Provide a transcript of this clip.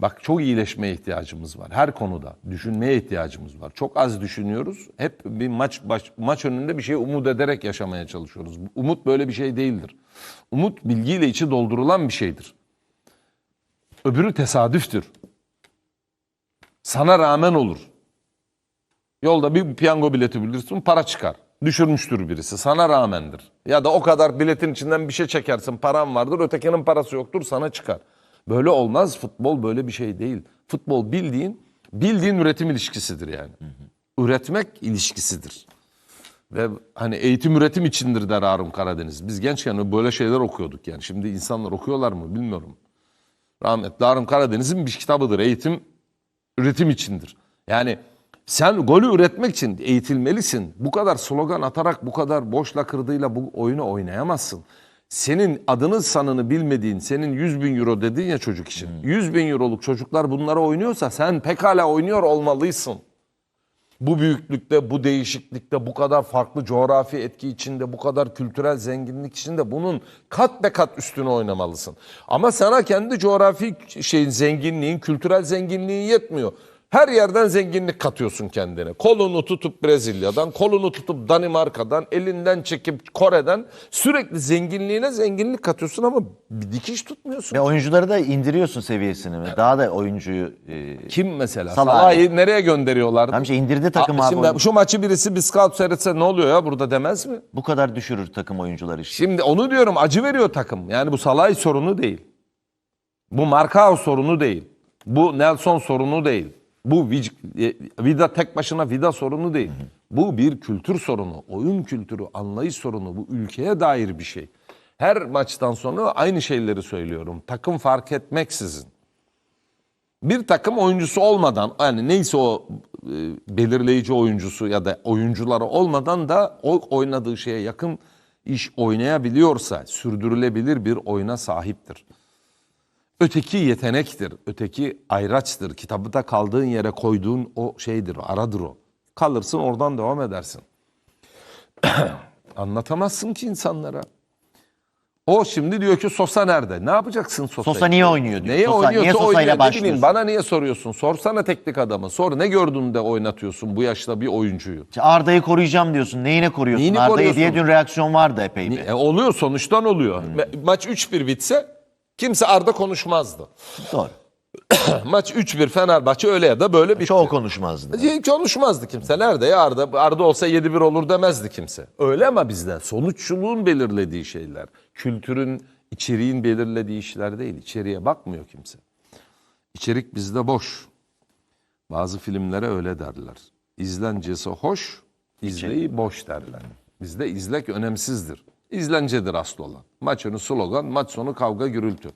Bak çok iyileşmeye ihtiyacımız var. Her konuda düşünmeye ihtiyacımız var. Çok az düşünüyoruz. Hep bir maç baş- maç önünde bir şey umut ederek yaşamaya çalışıyoruz. Umut böyle bir şey değildir. Umut bilgiyle içi doldurulan bir şeydir. Öbürü tesadüftür. Sana rağmen olur. Yolda bir piyango bileti bilirsin para çıkar. Düşürmüştür birisi sana rağmendir. Ya da o kadar biletin içinden bir şey çekersin paran vardır ötekinin parası yoktur sana çıkar. Böyle olmaz futbol böyle bir şey değil. Futbol bildiğin bildiğin üretim ilişkisidir yani. Üretmek ilişkisidir. Ve hani eğitim üretim içindir der Harun Karadeniz. Biz gençken böyle şeyler okuyorduk yani. Şimdi insanlar okuyorlar mı bilmiyorum. Rahmetli Harun Karadeniz'in bir kitabıdır. Eğitim üretim içindir. Yani sen golü üretmek için eğitilmelisin. Bu kadar slogan atarak, bu kadar boş lakırdıyla bu oyunu oynayamazsın. Senin adını sanını bilmediğin, senin 100 bin euro dedin ya çocuk için. 100 bin euroluk çocuklar bunlara oynuyorsa sen pekala oynuyor olmalısın. Bu büyüklükte, bu değişiklikte, bu kadar farklı coğrafi etki içinde, bu kadar kültürel zenginlik içinde bunun kat be kat üstüne oynamalısın. Ama sana kendi coğrafi şeyin zenginliğin, kültürel zenginliğin yetmiyor. Her yerden zenginlik katıyorsun kendine. Kolunu tutup Brezilya'dan, kolunu tutup Danimarka'dan, elinden çekip Kore'den sürekli zenginliğine zenginlik katıyorsun ama bir dikiş tutmuyorsun. Ve oyuncuları da indiriyorsun seviyesini. Daha da oyuncuyu... E, Kim mesela? Salah'ı. Salah'ı nereye gönderiyorlardı? Tamam işte indirdi takım Aa, abi Şimdi oyuncu. şu maçı birisi bir scout seyretse ne oluyor ya burada demez mi? bu kadar düşürür takım oyuncuları işte. Şimdi onu diyorum acı veriyor takım. Yani bu Salah'ı sorunu değil. Bu Marcao sorunu değil. Bu Nelson sorunu değil. Bu e, Vida tek başına Vida sorunu değil. Bu bir kültür sorunu, oyun kültürü, anlayış sorunu. Bu ülkeye dair bir şey. Her maçtan sonra aynı şeyleri söylüyorum. Takım fark etmeksizin. Bir takım oyuncusu olmadan yani neyse o e, belirleyici oyuncusu ya da oyuncuları olmadan da o oynadığı şeye yakın iş oynayabiliyorsa sürdürülebilir bir oyuna sahiptir. Öteki yetenektir, öteki ayraçtır. Kitabıda kaldığın yere koyduğun o şeydir, aradır o. Kalırsın oradan devam edersin. Anlatamazsın ki insanlara. O şimdi diyor ki Sosa nerede? Ne yapacaksın Sosa'yı? Sosa niye oynuyor diyor. Neye Sosa- oynuyorsa niye Sosa oynuyor. Ne bileyim, bana niye soruyorsun? Sorsana teknik adamı. Sor ne gördün de oynatıyorsun bu yaşta bir oyuncuyu? İşte Arda'yı koruyacağım diyorsun. Neyine koruyorsun Neyini Arda'yı koruyorsun? diye dün reaksiyon vardı epey bir. E, oluyor sonuçtan oluyor. Hmm. Ma- Maç 3-1 bitse kimse Arda konuşmazdı. Doğru. Maç 3-1 Fenerbahçe öyle ya da böyle bitti. Çoğu konuşmazdı. Hiç konuşmazdı kimse. Nerede ya Arda? Arda olsa 7-1 olur demezdi kimse. Öyle ama bizde sonuççuluğun belirlediği şeyler. Kültürün, içeriğin belirlediği işler değil. İçeriye bakmıyor kimse. İçerik bizde boş. Bazı filmlere öyle derler. İzlencesi hoş, izleyi boş derler. Bizde izlek önemsizdir. İzlencedir asıl olan. Maç önü slogan, maç sonu kavga gürültü.